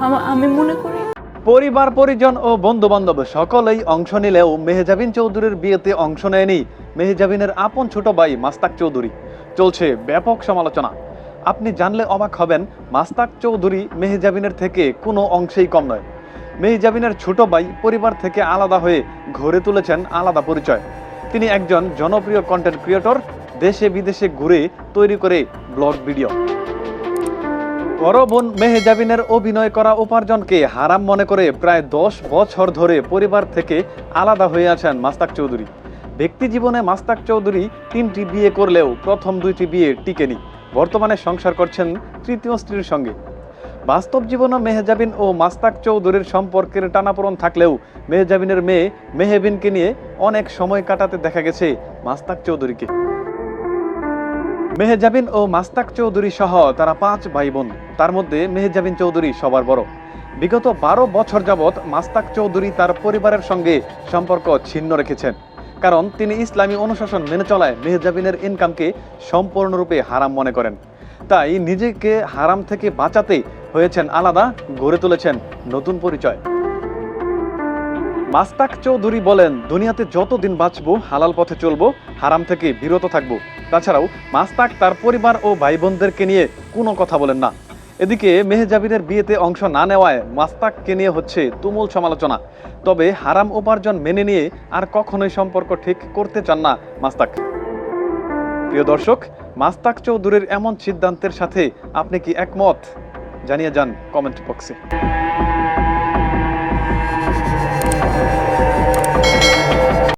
আমা- মনে করি পরিবার, পরিজন ও বন্ধু বান্ধব সকলেই অংশ নিলেও মেহজাবিন চৌধুরীর বিয়েতে অংশ নেয়নি। মেহজাবিনের আপন ছোট ভাই মাস্তাক চৌধুরী। চলছে ব্যাপক সমালোচনা। আপনি জানলে অবাক হবেন, মাস্তাক চৌধুরী মেহজাবিনের থেকে কোনো অংশেই কম নয়। মেহজাবিনের ছোট ভাই পরিবার থেকে আলাদা হয়ে ঘরে তুলেছেন আলাদা পরিচয়। তিনি একজন জনপ্রিয় কন্টেন্ট ক্রিয়েটর দেশে বিদেশে ঘুরে তৈরি করে ব্লগ ভিডিও। বোন মেহেজাবিনের অভিনয় করা উপার্জনকে হারাম মনে করে প্রায় দশ বছর ধরে পরিবার থেকে আলাদা হয়ে আছেন মাস্তাক চৌধুরী। ব্যক্তি জীবনে মাস্তাক চৌধুরী তিনটি বিয়ে করলেও প্রথম দুইটি বিয়ে টিকেনি। বর্তমানে সংসার করছেন তৃতীয় স্ত্রীর সঙ্গে। বাস্তব জীবনে মেহজাবিন ও মাস্তাক চৌধুরীর সম্পর্কের টানাপোড়ন থাকলেও মেহজাবিনের মেয়ে মেহেবিনকে নিয়ে অনেক সময় কাটাতে দেখা গেছে মাস্তাক চৌধুরীকে। মেহেজাবিন ও মাস্তাক চৌধুরী সহ তারা পাঁচ ভাই বোন তার মধ্যে মেহেজাবিন চৌধুরী সবার বড়। বিগত বারো বছর যাবৎ মাস্তাক চৌধুরী তার পরিবারের সঙ্গে সম্পর্ক ছিন্ন রেখেছেন। কারণ তিনি ইসলামী অনুশাসন মেনে চলায় মেহজাবিনের ইনকামকে সম্পূর্ণরূপে হারাম মনে করেন। তাই নিজেকে হারাম থেকে বাঁচাতে হয়েছেন আলাদা, গড়ে তুলেছেন নতুন পরিচয়। মাস্তাক চৌধুরী বলেন, দুনিয়াতে যতদিন বাঁচবো, হালাল পথে চলবো, হারাম থেকে বিরত থাকব। তাছাড়াও মাস্তাক তার পরিবার ও ভাই বোনদেরকে নিয়ে কোনো কথা বলেন না। এদিকে মেহজাবিনের বিয়েতে অংশ না নেওয়ায় মাস্তাককে নিয়ে হচ্ছে তুমুল সমালোচনা। তবে হারাম উপার্জন মেনে নিয়ে আর কখনোই সম্পর্ক ঠিক করতে চান না মাস্তাক। প্রিয় দর্শক, মাস্তাক চৌধুরীর এমন সিদ্ধান্তের সাথে আপনি কি একমত? জানিয়ে যান কমেন্ট বক্সে।